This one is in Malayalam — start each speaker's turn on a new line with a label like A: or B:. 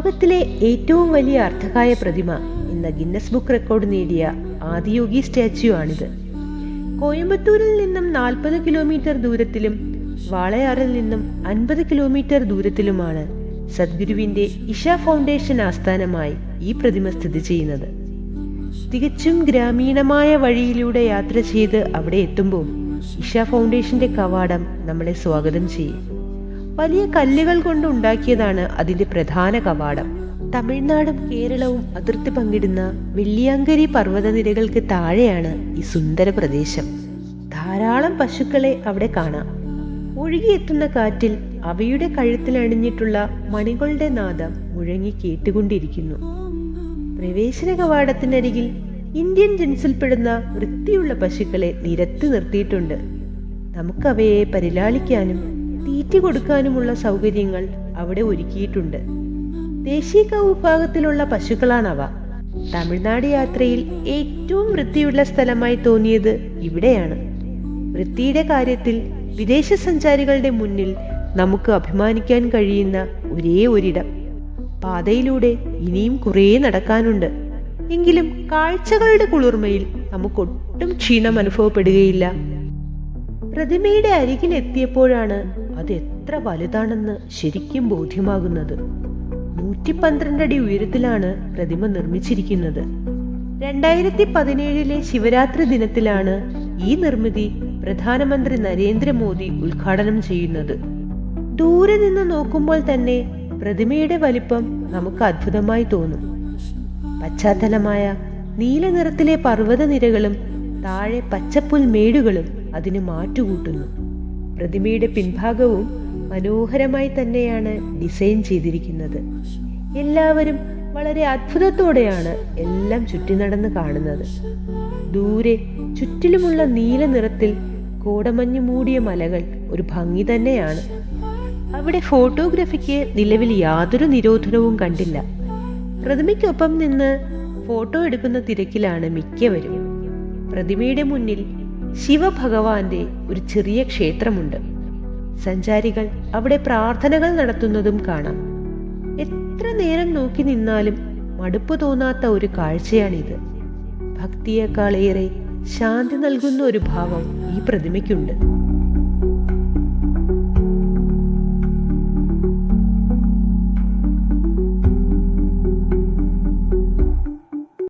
A: ലോകത്തിലെ ഏറ്റവും വലിയ അർദ്ധകായ പ്രതിമ എന്ന ഗിന്നസ് ബുക്ക് റെക്കോർഡ് നേടിയ ആദിയോഗി സ്റ്റാച്യു ആണിത് കോയമ്പത്തൂരിൽ നിന്നും നാൽപ്പത് കിലോമീറ്റർ ദൂരത്തിലും വാളയാറിൽ നിന്നും അൻപത് കിലോമീറ്റർ ദൂരത്തിലുമാണ് സദ്ഗുരുവിന്റെ ഇഷ ഫൗണ്ടേഷൻ ആസ്ഥാനമായി ഈ പ്രതിമ സ്ഥിതി ചെയ്യുന്നത് തികച്ചും ഗ്രാമീണമായ വഴിയിലൂടെ യാത്ര ചെയ്ത് അവിടെ എത്തുമ്പോൾ ഇഷ ഫൗണ്ടേഷന്റെ കവാടം നമ്മളെ സ്വാഗതം ചെയ്യും വലിയ കല്ലുകൾ കൊണ്ട് ഉണ്ടാക്കിയതാണ് അതിന്റെ പ്രധാന കവാടം തമിഴ്നാടും കേരളവും അതിർത്തി പങ്കിടുന്ന വെള്ളിയാങ്കരി പർവ്വതനിരകൾക്ക് താഴെയാണ് ഈ സുന്ദര പ്രദേശം ധാരാളം പശുക്കളെ അവിടെ കാണാം ഒഴുകിയെത്തുന്ന കാറ്റിൽ അവയുടെ കഴുത്തിൽ അണിഞ്ഞിട്ടുള്ള മണികളുടെ നാദം മുഴങ്ങി കേട്ടുകൊണ്ടിരിക്കുന്നു പ്രവേശന കവാടത്തിനരികിൽ ഇന്ത്യൻ ജൻസിൽപ്പെടുന്ന വൃത്തിയുള്ള പശുക്കളെ നിരത്തി നിർത്തിയിട്ടുണ്ട് നമുക്കവയെ പരിലാളിക്കാനും തീറ്റി കൊടുക്കാനുമുള്ള സൗകര്യങ്ങൾ അവിടെ ഒരുക്കിയിട്ടുണ്ട് കാവ് വിഭാഗത്തിലുള്ള പശുക്കളാണവ തമിഴ്നാട് യാത്രയിൽ ഏറ്റവും വൃത്തിയുള്ള സ്ഥലമായി തോന്നിയത് ഇവിടെയാണ് വൃത്തിയുടെ കാര്യത്തിൽ വിദേശ സഞ്ചാരികളുടെ മുന്നിൽ നമുക്ക് അഭിമാനിക്കാൻ കഴിയുന്ന ഒരേ ഒരിടം പാതയിലൂടെ ഇനിയും കുറേ നടക്കാനുണ്ട് എങ്കിലും കാഴ്ചകളുടെ കുളിർമയിൽ നമുക്കൊട്ടും ക്ഷീണം അനുഭവപ്പെടുകയില്ല പ്രതിമയുടെ അരികിലെത്തിയപ്പോഴാണ് അതെത്ര വലുതാണെന്ന് ശരിക്കും ബോധ്യമാകുന്നത് നൂറ്റി പന്ത്രണ്ട് അടി ഉയരത്തിലാണ് പ്രതിമ നിർമ്മിച്ചിരിക്കുന്നത് രണ്ടായിരത്തി പതിനേഴിലെ ശിവരാത്രി ദിനത്തിലാണ് ഈ നിർമ്മിതി പ്രധാനമന്ത്രി നരേന്ദ്രമോദി ഉദ്ഘാടനം ചെയ്യുന്നത് ദൂരെ നിന്ന് നോക്കുമ്പോൾ തന്നെ പ്രതിമയുടെ വലിപ്പം നമുക്ക് അത്ഭുതമായി തോന്നും പശ്ചാത്തലമായ നീല നിറത്തിലെ നിരകളും താഴെ പച്ചപ്പുൽ മേടുകളും അതിന് മാറ്റുകൂട്ടുന്നു പ്രതിമയുടെ പിൻഭാഗവും മനോഹരമായി തന്നെയാണ് ഡിസൈൻ ചെയ്തിരിക്കുന്നത് എല്ലാവരും വളരെ അത്ഭുതത്തോടെയാണ് എല്ലാം ചുറ്റി നടന്ന് കാണുന്നത് ദൂരെ ചുറ്റിലുമുള്ള നീല നിറത്തിൽ കോടമഞ്ഞ് മൂടിയ മലകൾ ഒരു ഭംഗി തന്നെയാണ് അവിടെ ഫോട്ടോഗ്രാഫിക്ക് നിലവിൽ യാതൊരു നിരോധനവും കണ്ടില്ല പ്രതിമയ്ക്കൊപ്പം നിന്ന് ഫോട്ടോ എടുക്കുന്ന തിരക്കിലാണ് മിക്കവരും പ്രതിമയുടെ മുന്നിൽ ശിവഭഗവാന്റെ ഒരു ചെറിയ ക്ഷേത്രമുണ്ട് സഞ്ചാരികൾ അവിടെ പ്രാർത്ഥനകൾ നടത്തുന്നതും കാണാം എത്ര നേരം നോക്കി നിന്നാലും മടുപ്പ് തോന്നാത്ത ഒരു കാഴ്ചയാണിത് ഭക്തിയേക്കാളേറെ ശാന്തി നൽകുന്ന ഒരു ഭാവം ഈ പ്രതിമയ്ക്കുണ്ട്